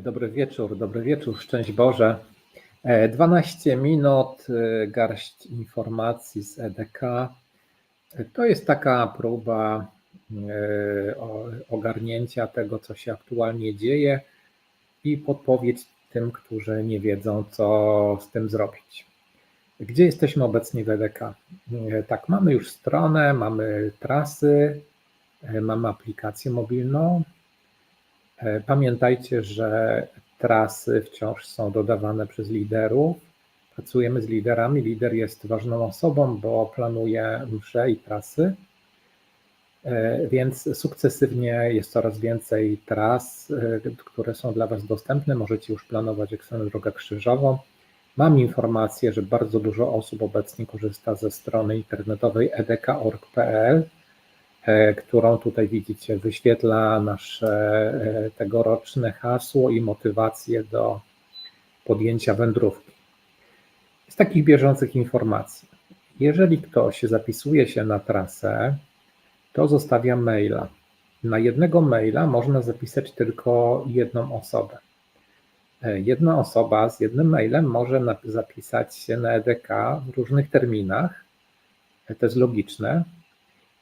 Dobry wieczór, dobry wieczór, szczęść Boże. E, 12 minut, e, garść informacji z EDK. E, To jest taka próba e, ogarnięcia tego, co się aktualnie dzieje i podpowiedź tym, którzy nie wiedzą, co z tym zrobić. Gdzie jesteśmy obecnie w EDK? E, Tak, mamy już stronę, mamy trasy, e, mamy aplikację mobilną. E, Pamiętajcie, że trasy wciąż są dodawane przez liderów. Pracujemy z liderami. Lider jest ważną osobą, bo planuje msze i trasy. E, Więc sukcesywnie jest coraz więcej tras, e, które są dla Was dostępne. Możecie już planować ekstremalną drogę krzyżową. Mam informację, że bardzo dużo osób obecnie korzysta ze strony internetowej edk.org.pl, e, którą tutaj widzicie. Wyświetla nasze e, tegoroczne hasło i motywację do podjęcia wędrówki. Z takich bieżących informacji. Jeżeli ktoś zapisuje się na trasę, to zostawia maila. Na jednego maila można zapisać tylko jedną osobę. E, Jedna osoba z jednym mailem może zapisać się na EDK w różnych terminach. E, To jest logiczne.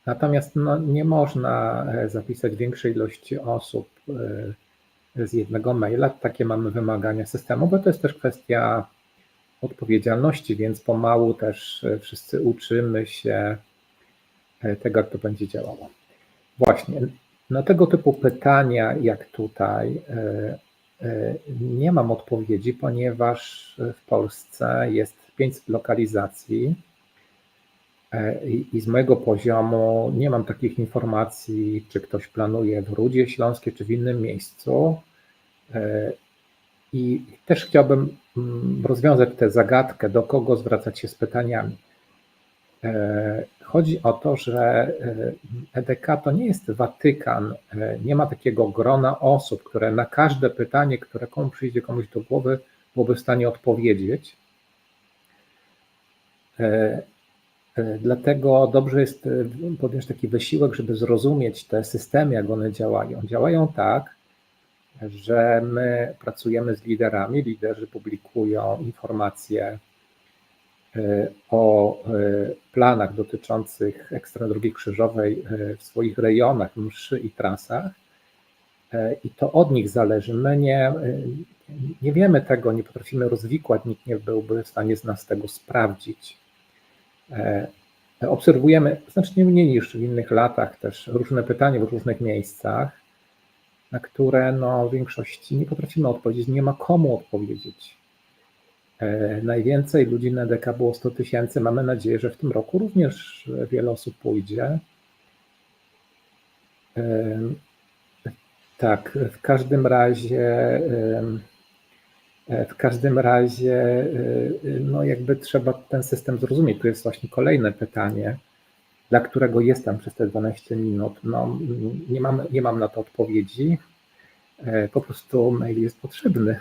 Natomiast no, nie można e, zapisać większej ilości osób e, z jednego maila. Takie mamy wymagania systemu, bo to jest też kwestia odpowiedzialności, więc pomału też e, wszyscy uczymy się tego, jak to będzie działało. Właśnie, na tego typu pytania, jak tutaj, nie mam odpowiedzi, ponieważ w Polsce jest 500 lokalizacji i i z mojego poziomu nie mam takich informacji, czy ktoś planuje w Rudzie Śląskiej, czy w innym miejscu. E, I też chciałbym mm, rozwiązać tę zagadkę, do kogo zwracać się z pytaniami. E, Chodzi o to, że e, EDK to nie jest Watykan, e, nie ma takiego grona osób, które na każde pytanie, które komu przyjdzie komuś do głowy, byłoby w stanie odpowiedzieć. E, Dlatego dobrze jest e, podjąć taki wysiłek, żeby zrozumieć te systemy, jak one działają. Działają tak, że my pracujemy z liderami, liderzy publikują informacje e, o planach dotyczących ekstra drogi krzyżowej w swoich rejonach, mszy i trasach. I to od nich zależy. My nie, nie wiemy tego, nie potrafimy rozwikłać, nikt nie byłby w stanie z nas tego sprawdzić. E, Obserwujemy znacznie mniej niż w innych latach też różne pytania w różnych miejscach, na które no, w większości nie potrafimy odpowiedzieć, nie ma komu odpowiedzieć. E, Najwięcej ludzi na DK było 100 tysięcy. Mamy nadzieję, że w tym roku również wiele osób pójdzie. Em, Tak, w każdym razie, e, w każdym razie, e, no jakby trzeba ten system zrozumieć. Tu jest właśnie kolejne pytanie, dla którego jestem przez te 12 minut. No, nie, mam, nie mam na to odpowiedzi. E, Po prostu mail jest potrzebny.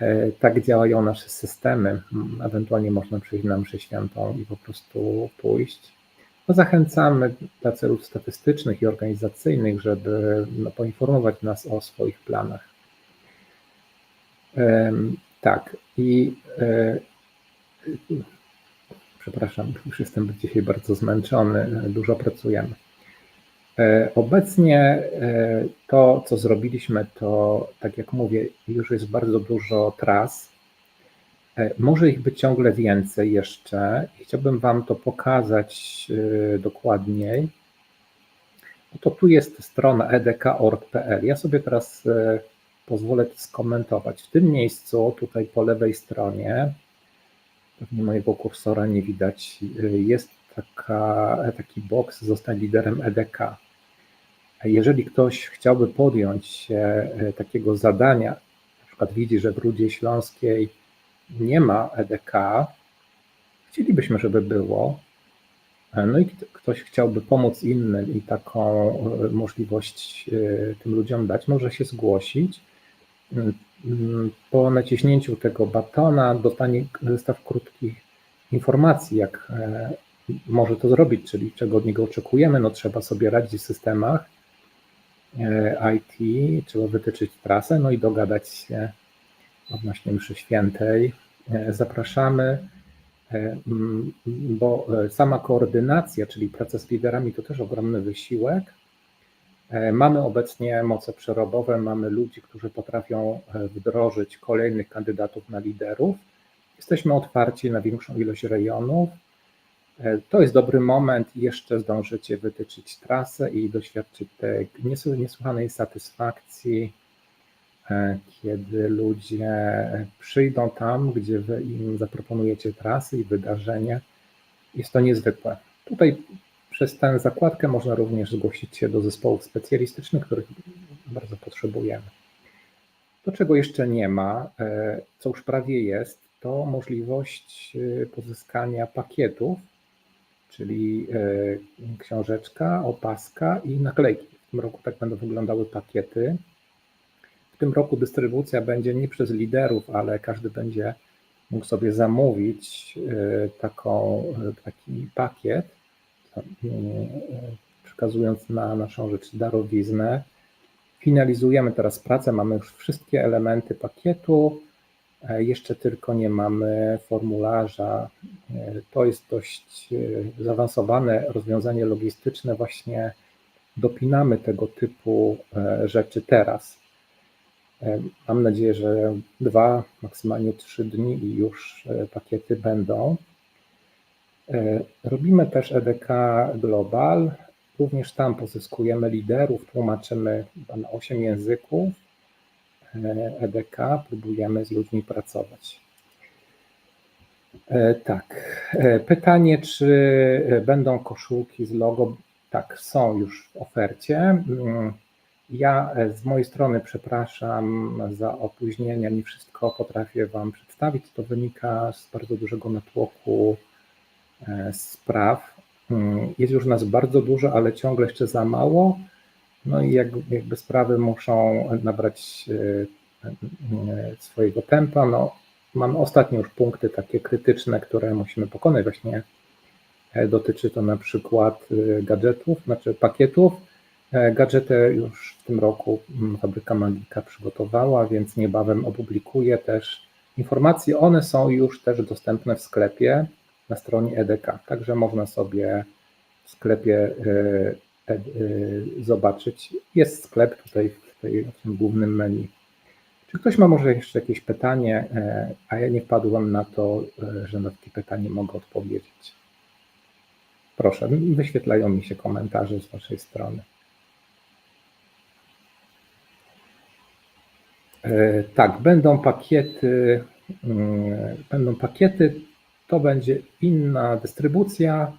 E, Tak działają nasze systemy. Ewentualnie można przyjść na mszę świętą i po prostu pójść. No zachęcamy dla celów statystycznych i organizacyjnych, żeby no, poinformować nas o swoich planach. Tak, i e, przepraszam, już jestem dzisiaj bardzo zmęczony, dużo pracujemy. E, Obecnie e, to, co zrobiliśmy, to tak jak mówię, już jest bardzo dużo tras. Może ich być ciągle więcej jeszcze. Chciałbym Wam to pokazać dokładniej. To tu jest strona edk.org.pl. Ja sobie teraz pozwolę to skomentować. W tym miejscu, tutaj po lewej stronie, pewnie mojego kursora nie widać, e, jest taka, taki boks zostań liderem EDK. Jeżeli ktoś chciałby podjąć się e, takiego zadania, na przykład widzi, że w Rudzie Śląskiej nie ma EDK, chcielibyśmy, żeby było, e, no i kt- ktoś chciałby pomóc innym i taką e, możliwość tym ludziom dać, może się zgłosić. Po naciśnięciu tego batona dostanie zestaw krótkich informacji, jak e, może to zrobić, czyli czego od niego oczekujemy. No, trzeba sobie radzić w systemach, e, IT, trzeba wytyczyć trasę, no i dogadać się odnośnie mszy świętej. E, zapraszamy, bo sama koordynacja, czyli praca z liderami to też ogromny wysiłek. Mamy obecnie moce przerobowe, mamy ludzi, którzy potrafią wdrożyć kolejnych kandydatów na liderów. Jesteśmy otwarci na większą ilość rejonów. E, to jest dobry moment, jeszcze zdążycie wytyczyć trasę i doświadczyć tej niesłychanej satysfakcji, e, kiedy ludzie przyjdą tam, gdzie wy im zaproponujecie trasy i wydarzenie. Jest to niezwykłe. Tutaj przez tę zakładkę można również zgłosić się do zespołów specjalistycznych, których bardzo potrzebujemy. To, czego jeszcze nie ma, e, co już prawie jest, to możliwość pozyskania pakietów czyli e, książeczka, opaska i naklejki. W tym roku tak będą wyglądały pakiety. W tym roku dystrybucja będzie nie przez liderów, ale każdy będzie mógł sobie zamówić e, taką, e, taki pakiet, przekazując na naszą rzecz darowiznę. Finalizujemy teraz pracę, mamy już wszystkie elementy pakietu. E, jeszcze tylko nie mamy formularza. E, to jest dość e, zaawansowane rozwiązanie logistyczne. Właśnie dopinamy tego typu rzeczy teraz. Mam nadzieję, że dwa, maksymalnie trzy dni i już pakiety będą. Robimy też EDK Global. Również tam pozyskujemy liderów, tłumaczymy na 8 języków EDK, próbujemy z ludźmi pracować. E, tak. E, pytanie, czy będą koszulki z logo? Tak, są już w ofercie. Mm, ja z mojej strony przepraszam za opóźnienia, nie wszystko potrafię Wam przedstawić. To wynika z bardzo dużego natłoku e, spraw. Mm, jest już nas bardzo dużo, ale ciągle jeszcze za mało. No i jakby sprawy muszą nabrać e, e, swojego tempa. No, mamy ostatnie już punkty takie krytyczne, które musimy pokonać. Właśnie e, dotyczy to na przykład gadżetów, znaczy pakietów. Gadżety już w tym roku mm, fabryka Magika przygotowała, więc niebawem opublikuję też informacje. One są już też dostępne w sklepie na stronie EDK, także można sobie w sklepie E, zobaczyć. Jest sklep tutaj w, tej, w tym głównym menu. Czy ktoś ma może jeszcze jakieś pytanie, e, a ja nie wpadłem na to, e, że na takie pytanie mogę odpowiedzieć? Proszę, wyświetlają mi się komentarze z Waszej strony. Tak, będą pakiety, mm, będą pakiety, to będzie inna dystrybucja,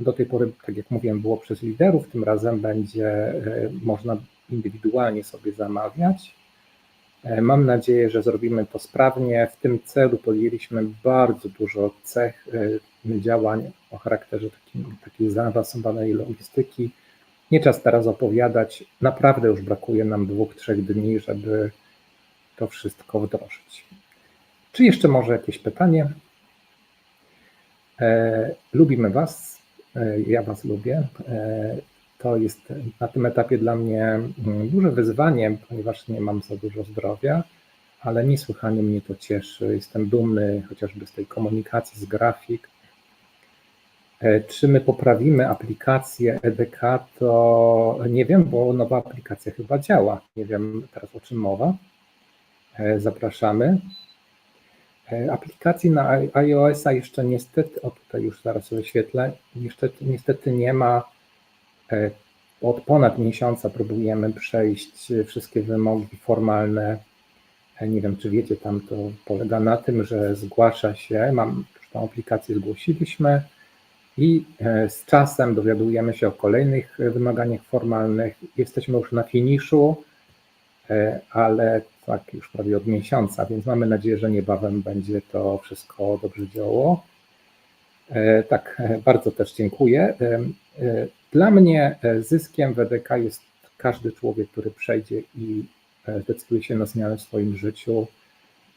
do tej pory, tak jak mówiłem, było przez liderów, tym razem będzie e, można indywidualnie sobie zamawiać. E, mam nadzieję, że zrobimy to sprawnie. W tym celu podjęliśmy bardzo dużo cech e, działań o charakterze takim, takiej zaawansowanej logistyki. Nie czas teraz opowiadać. Naprawdę już brakuje nam dwóch, trzech dni, żeby to wszystko wdrożyć. Czy jeszcze może jakieś pytanie? Lubimy Was. E, ja Was lubię. E, to jest na tym etapie dla mnie mm, duże wyzwanie, ponieważ nie mam za dużo zdrowia, ale niesłychanie mnie to cieszy. Jestem dumny chociażby z tej komunikacji, z grafik. E, czy my poprawimy aplikację EDK, to nie wiem, bo nowa aplikacja chyba działa. Nie wiem teraz o czym mowa. Zapraszamy. E, aplikacji na iOS-a jeszcze niestety, o tutaj już zaraz wyświetlę, niestety, niestety nie ma. E, od ponad miesiąca próbujemy przejść wszystkie wymogi formalne. E, nie wiem, czy wiecie, tam to polega na tym, że zgłasza się, mam już tą aplikację zgłosiliśmy i z czasem dowiadujemy się o kolejnych wymaganiach formalnych. Jesteśmy już na finiszu, ale tak już prawie od miesiąca, więc mamy nadzieję, że niebawem będzie to wszystko dobrze działało. E, tak, e, bardzo też dziękuję. E, dla mnie zyskiem WDK jest każdy człowiek, który przejdzie i zdecyduje się na zmianę w swoim życiu.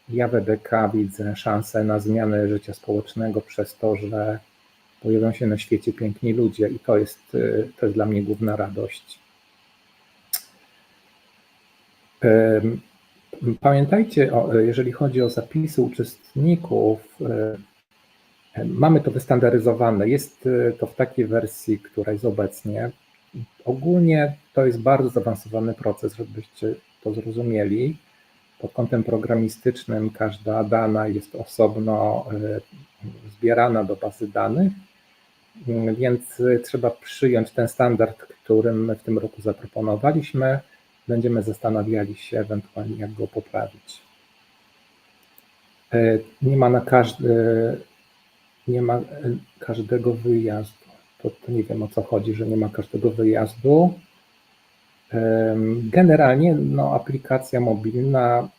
Ja w EDK widzę szansę na zmianę życia społecznego przez to, że pojawią się na świecie piękni ludzie i to jest, to jest dla mnie główna radość. Pamiętajcie, o, jeżeli chodzi o zapisy uczestników, e, mamy to wystandaryzowane. Jest e, to w takiej wersji, która jest obecnie. Ogólnie to jest bardzo zaawansowany proces, żebyście to zrozumieli. Pod kątem programistycznym każda dana jest osobno e, zbierana do bazy danych, więc trzeba przyjąć ten standard, który my w tym roku zaproponowaliśmy będziemy zastanawiali się ewentualnie, jak go poprawić. E, Nie ma na każdy, nie ma e, każdego wyjazdu. To, to nie wiem o co chodzi, że nie ma każdego wyjazdu. Em, Generalnie no, aplikacja mobilna,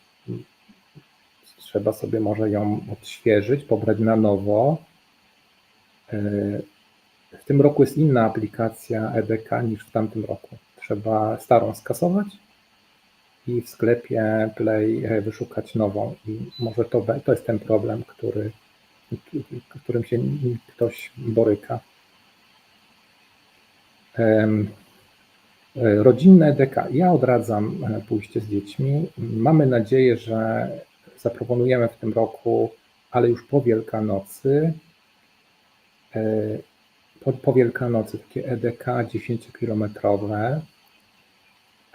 trzeba sobie może ją odświeżyć, pobrać na nowo. E, W tym roku jest inna aplikacja EDK niż w tamtym roku trzeba starą skasować i w sklepie Play wyszukać nową. I może to, to jest ten problem, który, którym się ktoś boryka. E, Rodzinne EDK. Ja odradzam e, pójście z dziećmi. Mamy nadzieję, że zaproponujemy w tym roku, ale już po Wielkanocy, e, po, po Wielkanocy takie EDK 10-kilometrowe.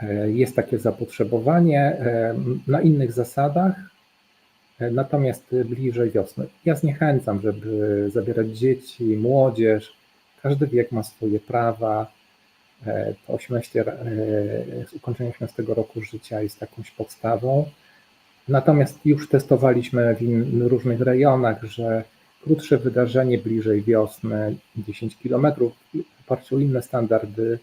E, Jest takie zapotrzebowanie e, na innych zasadach, e, natomiast bliżej wiosny. Ja zniechęcam, żeby zabierać dzieci, młodzież. Każdy wiek ma swoje prawa. To 18, e, ukończenie 18 roku życia jest jakąś podstawą. Natomiast już testowaliśmy w różnych rejonach, że krótsze wydarzenie bliżej wiosny, 10 km, w oparciu o inne standardy,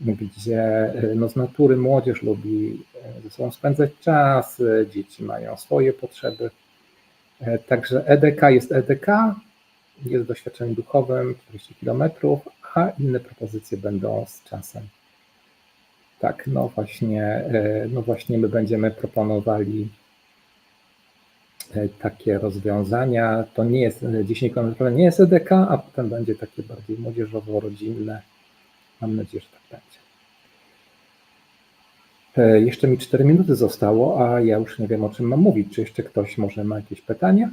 gdzie e, no, z natury młodzież lubi e, ze sobą spędzać czas, e, dzieci mają swoje potrzeby. Także EDK jest EDK, jest doświadczeniem duchowym, 40 km, a inne propozycje będą z czasem. Tak, no właśnie, no właśnie my będziemy proponowali takie rozwiązania. To nie jest e, 10 km, nie jest EDK, a potem będzie takie bardziej młodzieżowo-rodzinne. Mam nadzieję, że tak będzie. E, Jeszcze mi 4 minuty zostało, a ja już nie wiem o czym mam mówić. Czy jeszcze ktoś może ma jakieś pytania?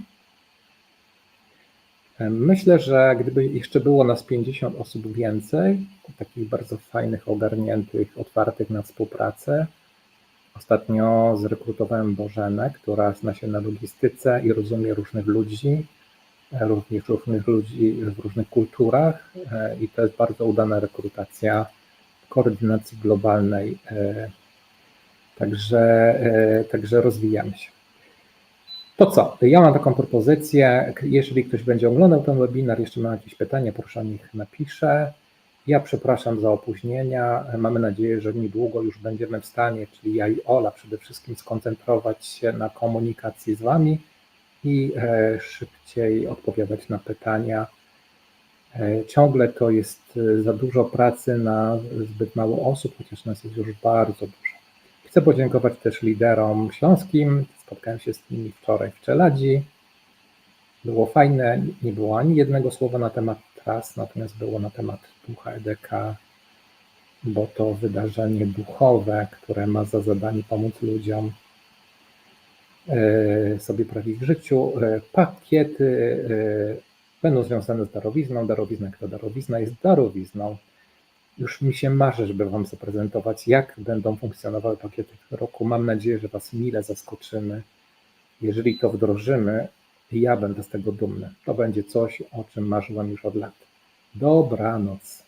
E, Myślę, że gdyby jeszcze było nas 50 osób więcej, takich bardzo fajnych, ogarniętych, otwartych na współpracę. Ostatnio zrekrutowałem Bożenę, która zna się na logistyce i rozumie różnych ludzi, również różnych ludzi w różnych kulturach e, i to jest bardzo udana rekrutacja koordynacji globalnej. e, Także, e, także rozwijamy się. To co? Ja mam taką propozycję. Jeżeli ktoś będzie oglądał ten webinar, jeszcze ma jakieś pytania, proszę niech napisze. Ja przepraszam za opóźnienia. Mamy nadzieję, że niedługo już będziemy w stanie, czyli ja i Ola przede wszystkim, skoncentrować się na komunikacji z Wami i e, szybciej odpowiadać na pytania. E, Ciągle to jest e, za dużo pracy na zbyt mało osób, chociaż nas jest już bardzo dużo. Chcę podziękować też liderom śląskim. Spotkałem się z nimi wczoraj w Czeladzi. Było fajne, nie było ani jednego słowa na temat tras, natomiast było na temat ducha EDK, bo to wydarzenie duchowe, które ma za zadanie pomóc ludziom sobie prawić w życiu. E, Pakiety e, będą związane z darowizną. Darowizna, która darowizna jest darowizną. Już mi się marzy, żeby Wam zaprezentować, jak będą funkcjonowały pakiety w roku. Mam nadzieję, że Was mile zaskoczymy. Jeżeli to wdrożymy, ja będę z tego dumny. To będzie coś, o czym marzyłem już od lat. Dobranoc.